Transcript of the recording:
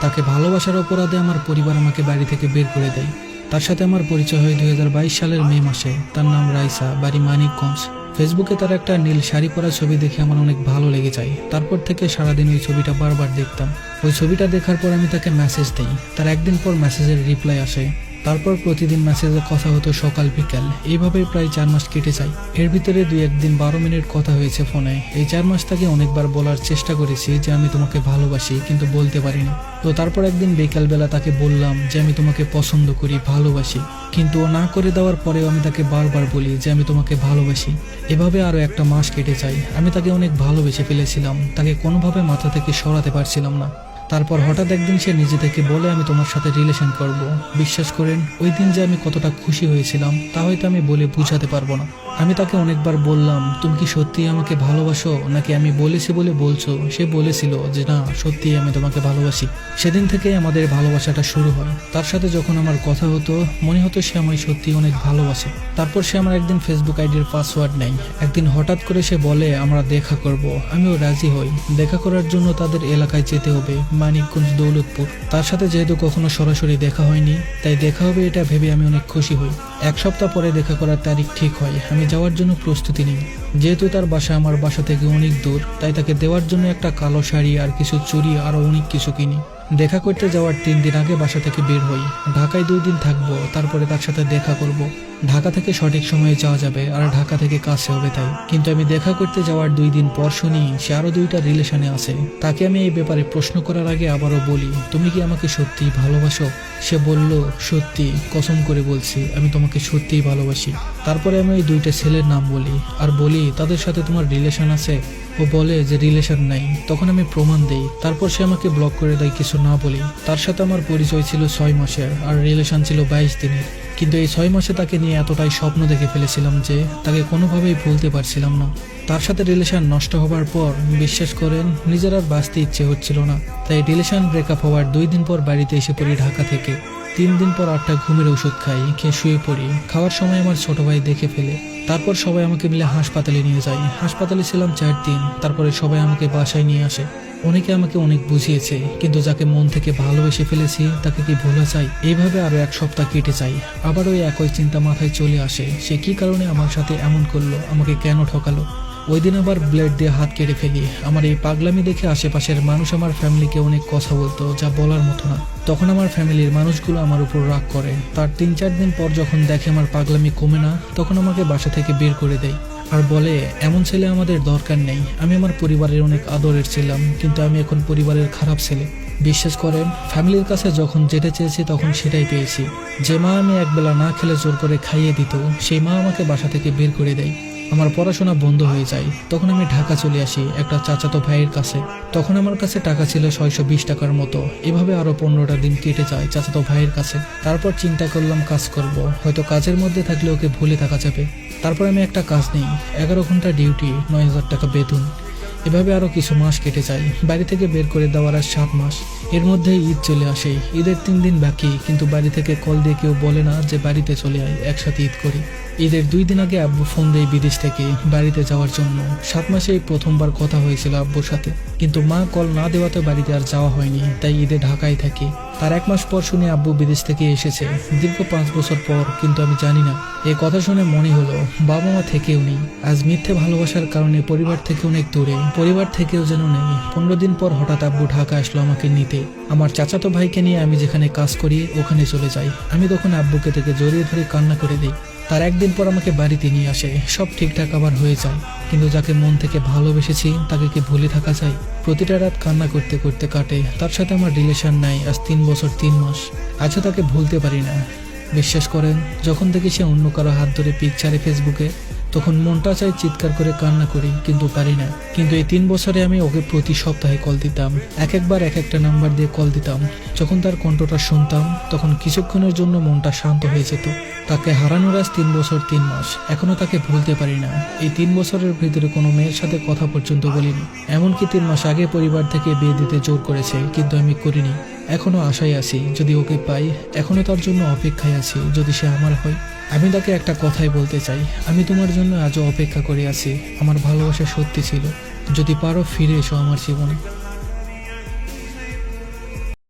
তাকে ভালোবাসার অপরাধে আমার পরিবার আমাকে বাড়ি থেকে বের করে দেয়। তার সাথে আমার পরিচয় হয় দুই হাজার বাইশ সালের মে মাসে। তার নাম রাইসা, বাড়ি মানিকগঞ্জ। ফেসবুকে তার একটা নীল শাড়ি পরা ছবি দেখে আমার অনেক ভালো লেগে যায়। তারপর থেকে সারাদিন ওই ছবিটা বারবার দেখতাম। ওই ছবিটা দেখার পর আমি তাকে মেসেজ দিই। তার একদিন পর মেসেজের রিপ্লাই আসে। তারপর প্রতিদিন মেসেজে কথা হতো সকাল, বিকাল। এইভাবেই প্রায় চার মাস কেটে যায়। এর ভিতরে দুই একদিন বারো মিনিট কথা হয়েছে ফোনে। এই চার মাস তাকে অনেকবার বলার চেষ্টা করেছি যে আমি তোমাকে ভালোবাসি, কিন্তু বলতে পারিনি। তো তারপর একদিন বিকালবেলা তাকে বললাম যে আমি তোমাকে পছন্দ করি, ভালোবাসি। কিন্তু ও না করে দেওয়ার পরেও আমি তাকে বারবার বলি যে আমি তোমাকে ভালোবাসি। এভাবে আরও একটা মাস কেটে যায়। আমি তাকে অনেক ভালোবেসে ফেলেছিলাম। তাকে কোনোভাবে মাথা থেকে সরাতে পারছিলাম না। তারপর হঠাৎ একদিন সে নিজে থেকে বলে, আমি তোমার সাথে রিলেশন করব। বিশ্বাস করেন, ওই দিন যে আমি কতটা খুশি হয়েছিলাম, তা হয়তো আমি বলে বুঝাতে পারব না। আমি তাকে অনেকবার বললাম, তুমি কি সত্যি আমাকে ভালোবাসো? নাকি আমি বলেছি বলে বলছো? সে বলেছিল যে, না সত্যি আমি তোমাকে ভালোবাসি। সেদিন থেকে আমাদের ভালোবাসাটা শুরু হয়। তার সাথে যখন আমার কথা হতো, মনে হতো সে আমায় সত্যি অনেক ভালোবাসে। তারপর সে আমার একদিন ফেসবুক আইডির পাসওয়ার্ড নেই একদিন হঠাৎ করে সে বলে, আমরা দেখা করব। আমিও রাজি হই। দেখা করার জন্য তাদের এলাকায় যেতে হবে, মানিকগঞ্জ দৌলতপুর। তার সাথে যেহেতু কখনো সরাসরি দেখা হয়নি, তাই দেখা হবে এটা ভেবে আমি অনেক খুশি হই। এক সপ্তাহ পরে দেখা করার তারিখ ঠিক হয়, আমি যাওয়ার জন্য প্রস্তুতি নিই। যেহেতু তার বাসা আমার বাসা থেকে অনেক দূর, তাই তাকে দেওয়ার জন্য একটা কালো শাড়ি আর কিছু চুরি আরও অনেক কিছু কিনি। দেখা করতে যাওয়ার তিন দিন আগে বাসা থেকে বের হই। ঢাকায় দুই দিন থাকব, তারপরে তার সাথে দেখা করব। ঢাকা থেকে সঠিক সময়ে যাওয়া যাবে, আর ঢাকা থেকে কাছে হবে তাই। কিন্তু আমি দেখা করতে যাওয়ার দুই দিন পর শুনি, সে আরও দুইটা রিলেশনে আছে। তাকে আমি এই ব্যাপারে প্রশ্ন করার আগে আবারও বলি, তুমি কি আমাকে সত্যি ভালোবাসো? সে বলল, সত্যি, কসম করে বলছি, আমি তোমাকে সত্যিই ভালোবাসি। তারপরে আমি ওই দুইটা ছেলের নাম বলি, আর বলি, তাদের সাথে তোমার রিলেশন আছে? ও বলে যে রিলেশন নাই। তখন আমি প্রমাণ দেই। তারপর সে আমাকে ব্লক করে দেয় কিছু না বলি তার সাথে আমার পরিচয় ছিল ছয় মাসের আর রিলেশন ছিল বাইশ দিনের। কিন্তু এই ছয় মাসে তাকে নিয়ে এতটাই স্বপ্ন দেখে ফেলেছিলাম যে তাকে কোনোভাবেই ভুলতে পারছিলাম না। তার সাথে রিলেশন নষ্ট হবার পর বিশ্বাস করেন, নিজের আর বাঁচতে ইচ্ছে হচ্ছিল না। তাই রিলেশন ব্রেকআপ হওয়ার দুই দিন পর বাড়িতে এসে পড়ি ঢাকা থেকে। তিন দিন পর আটটা ঘুমের ওষুধ খাই, খেয়ে শুয়ে পড়ি। খাওয়ার সময় আমার ছোট ভাই দেখে ফেলে। তারপর সবাই আমাকে মিলে হাসপাতালে নিয়ে যায়। হাসপাতালে ছিলাম চার দিন। তারপরে সবাই আমাকে বাসায় নিয়ে আসে। অনেকে আমাকে অনেক বুঝিয়েছে, কিন্তু যাকে মন থেকে ভালোবেসে ফেলেছি, তাকে কি ভোলা চাই এইভাবে আরও এক সপ্তাহ কেটে যায়। আবার ওই একই চিন্তা মাথায় চলে আসে, সে কি কারণে আমার সাথে এমন করল, আমাকে কেন ঠকালো? ওই দিন আবার ব্লেড দিয়ে হাত কেটে ফেলি। আমার এই পাগলামি দেখে আশেপাশের মানুষ আমার ফ্যামিলিকে অনেক কথা বলতো, যা বলার মতো না। তখন আমার ফ্যামিলির মানুষগুলো আমার উপর রাগ করে। তার তিন চার দিন পর যখন দেখে আমার পাগলামি কমে না, তখন আমাকে বাসা থেকে বের করে দেয়। আর বলে, এমন ছেলে আমাদের দরকার নেই। আমি আমার পরিবারের অনেক আদরের ছিলাম, কিন্তু আমি এখন পরিবারের খারাপ ছেলে। বিশ্বাস করেন ফ্যামিলির কাছে যখন যেটা চেয়েছি, তখন সেটাই পেয়েছি। যে মা আমি একবেলা না খেলে জোর করে খাইয়ে দিত, সেই মা আমাকে বাসা থেকে বের করে দেয়। আমার পড়াশোনা বন্ধ হয়ে যায়। তখন আমি ঢাকা চলে আসি একটা চাচাতো ভাইয়ের কাছে। তখন আমার কাছে টাকা ছিল ছয়শো বিশ টাকার মতো। এভাবে আরও পনেরোটা দিন কেটে যায় চাচাতো ভাইয়ের কাছে। তারপর চিন্তা করলাম, কাজ করব। হয়তো কাজের মধ্যে থাকলে ওকে ভুলে থাকা যাবে। তারপর আমি একটা কাজ নেই। এগারো ঘণ্টা ডিউটি, নয় হাজার টাকা বেতন। এভাবে আরও কিছু মাস কেটে যায়। বাড়ি থেকে বের করে দেওয়ার আর সাত মাস। এর মধ্যে ঈদ চলে আসে। ঈদের তিন দিন বাকি, কিন্তু বাড়ি থেকে কল দিয়ে কেউ বলে না যে বাড়িতে চলে আয়, একসাথে ঈদ করি। ঈদের দুই দিন আগে আব্বু ফোন দেয় বিদেশ থেকে বাড়িতে যাওয়ার জন্য সাত মাসে প্রথমবার কথা হয়েছিল আব্বুর সাথে। কিন্তু মা কল না দেওয়াতে বাড়িতে আর যাওয়া হয়নি, তাই ঈদে ঢাকায় থাকি। তার এক মাস পর শুনে আব্বু বিদেশ থেকে এসেছে। দীর্ঘ পাঁচ বছর পর, কিন্তু আমি জানি না। এই কথা শুনে মনে হলো, বাবা মা থেকেও নেই। আজ মিথ্যে ভালোবাসার কারণে পরিবার থেকে অনেক দূরে। পরিবার থেকেও যেন নেই। পনেরো দিন পর হঠাৎ আব্বু ঢাকা আসলো আমাকে নিতে। আমার চাচাতো ভাইকে নিয়ে আমি যেখানে কাজ করি, ওখানে চলে যাই। আমি তখন আব্বুকে থেকে জড়িয়ে ধরে কান্না করে দিই। তার একদিন পর আমাকে বাড়িতে নিয়ে আসে। সব ঠিকঠাক আবার হয়ে যায়। কিন্তু যাকে মন থেকে ভালোবেসেছি, তাকে কি ভুলে থাকা যায়? প্রতিটা রাত কান্না করতে করতে কাটে। তার সাথে আমার রিলেশন নাই, আজ তিন বছর, তিন মাস। আজও তাকে ভুলতে পারি না। বিশ্বাস করেন, যখন থেকে সে অন্য কারও হাত ধরে পিকচারে ফেসবুকে তখন মনটা চাই চিৎকার করে কান্না করি, কিন্তু পারি না। কিন্তু এই তিন বছরে আমি ওকে প্রতি সপ্তাহে কল দিতাম। এক একবার এক একটা নাম্বার দিয়ে কল দিতাম। যখন তার কণ্ঠটা শুনতাম, তখন কিছুক্ষণের জন্য মনটা শান্ত হয়ে যেত। তাকে হারানোর আজ তিন বছর তিন মাস। এখনও তাকে ভুলতে পারি না। এই তিন বছরের ভিতরে কোনো মেয়ের সাথে কথা পর্যন্ত বলিনি। এমনকি তিন মাস আগে পরিবার থেকে বিয়ে দিতে জোর করেছে, কিন্তু আমি করিনি। এখনও আশায় আছি, যদি ওকে পাই, এখনও তার জন্য অপেক্ষায় আছি, যদি সে আমার হয়। আমি তাকে একটা কথাই বলতে চাই। আমি তোমার জন্য আজও অপেক্ষা করে আছি। আমার ভালোবাসা সত্যি ছিল। যদি পারো ফিরে এসো আমার জীবনে।